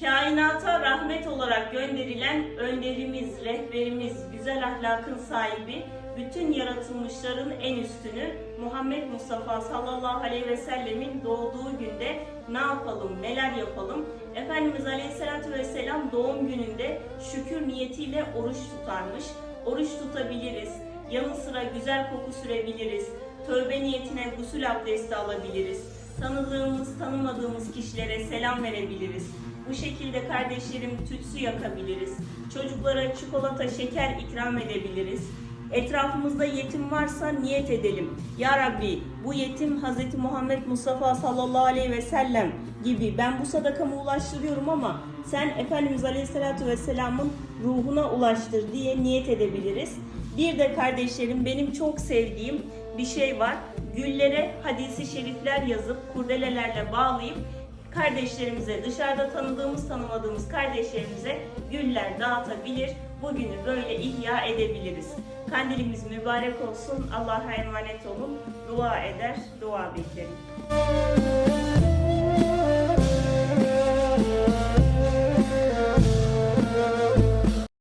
Kainata rahmet olarak gönderilen önderimiz, rehberimiz, güzel ahlakın sahibi, bütün yaratılmışların en üstünü Muhammed Mustafa sallallahu aleyhi ve sellemin doğduğu günde ne yapalım, neler yapalım? Efendimiz aleyhissalatü vesselam doğum gününde şükür niyetiyle oruç tutarmış. Oruç tutabiliriz, yanı sıra güzel koku sürebiliriz, tövbe niyetine gusül abdesti alabiliriz, tanıdığımız, tanımadığımız kişilere selam verebiliriz. Bu şekilde kardeşlerim tütsü yakabiliriz. Çocuklara çikolata, şeker ikram edebiliriz. Etrafımızda yetim varsa niyet edelim. Ya Rabbi bu yetim Hz. Muhammed Mustafa sallallahu aleyhi ve sellem gibi ben bu sadakamı ulaştırıyorum ama sen Efendimiz Aleyhisselatü Vesselam'ın ruhuna ulaştır diye niyet edebiliriz. Bir de kardeşlerim benim çok sevdiğim bir şey var. Güllere hadisi şerifler yazıp kurdelelerle bağlayıp kardeşlerimize, dışarıda tanıdığımız tanımadığımız kardeşlerimize güller dağıtabilir. Bugünü böyle ihya edebiliriz. Kandilimiz mübarek olsun. Allah'a emanet olun. Dua eder, dua beklerim.